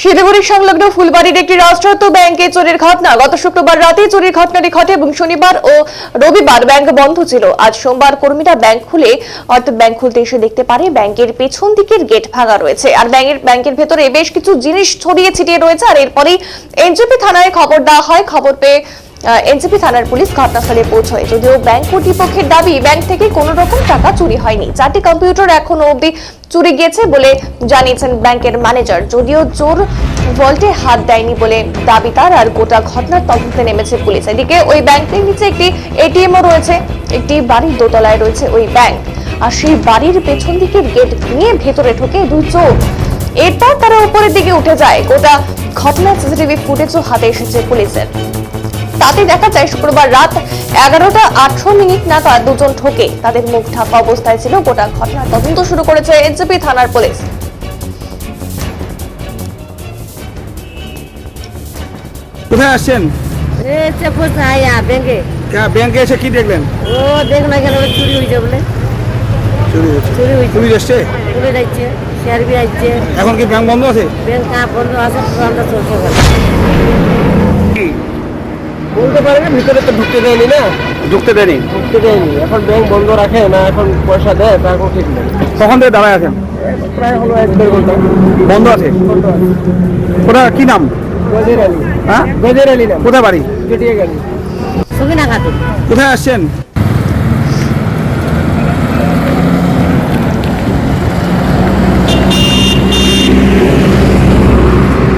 শিলিগুড়ি সংলগ্ন ফুলবাড়ির একটি রাষ্ট্রায়ত্ত ব্যাংকে চোরের ঘটনা। গত শুক্রবার রাতে চুরির ঘটনাটি ঘটে এবং শনিবার ও রবিবার ব্যাংক বন্ধ ছিল। আজ সোমবার কর্মীরা ব্যাংক খুলে, অর্থাৎ ব্যাংক খুলতে এসে দেখতে পারে ব্যাংকের পেছন দিকের গেট ভাঙা রয়েছে। আর ব্যাংকের ব্যাংকের ভেতরে বেশ কিছু জিনিস ছড়িয়ে ছিটিয়ে রয়েছে। আর এরপরেই এনজিপি থানায় খবর দেওয়া হয়। খবর পেয়ে এনসিপি থানার পুলিশ ঘটনাস্থলে পৌঁছয়। যদিও ব্যাংক কর্তৃপক্ষের দাবি, ব্যাংক থেকে কোনো রকম টাকা চুরি হয়নি। চারটি কম্পিউটার এখনও অবধি চুরি গিয়েছে বলে জানিয়েছেন ব্যাংকের ম্যানেজার। যদিও চোর ভল্টে হাত দেয়নি বলে দাবি তার, আর গোটা ঘটনার তদন্তে নেমেছে পুলিশ। এদিকে ওই ব্যাংকের নিচে একটি এটিএমও রয়েছে, একটি বাড়ির দোতলায় রয়েছে ওই ব্যাংক। আর সেই বাড়ির পেছন দিকের গেট নিয়ে ভেতরে ঢোকে দুই চোর। এরপর তারা উপরের দিকে উঠে যায়। গোটা ঘটনার সিসিটিভি ফুটেজও হাতে এসেছে পুলিশের। তাতে দেখা যায় শুক্রবার রাত এগারোটা আঠারো মিনিট নাগাদ দুজন ঠোকে। তাদের মুখ ঢাকা অবস্থায় ছিল গোটা ঘটনার তদন্ত শুরু করেছে এনসিপি থানার পুলিশ। কোথায় আসছেন? ব্যাংকে কা- ব্যাংকে এসে কি দেখলেন? ও দেখ না কেন চুরি হয়েছে বলে। চুরি হয়েছে। চুরি হয়েছে। পুলিশ এসছে? চুরি যাচ্ছে সিআরবি আসছে এখন কি ব্যাংক বন্ধ আছে? ব্যাংক বন্ধ আছে আমরা চলছে বলে বলতে পারে না ভিতরে তো ঢুকতে দেয়নি না? ঢুকতে দেয়নি? ঢুকতে দেয়নি। এখন ব্যাংক বন্ধ রাখে না এখন পয়সা দেয় তা এখন ঠিক নেই। কখন থেকে দাঁড়ায় আছেন? প্রায় হলো এক দেড় ঘণ্টা। বন্ধ আছে? ওটা কি নাম? গজের আলী। হ্যাঁ? গজের আলী নাম। কোথায় বাড়ি? কেটিয়ে গেলি সুবিনা না খাতে কোথায় আসছেন?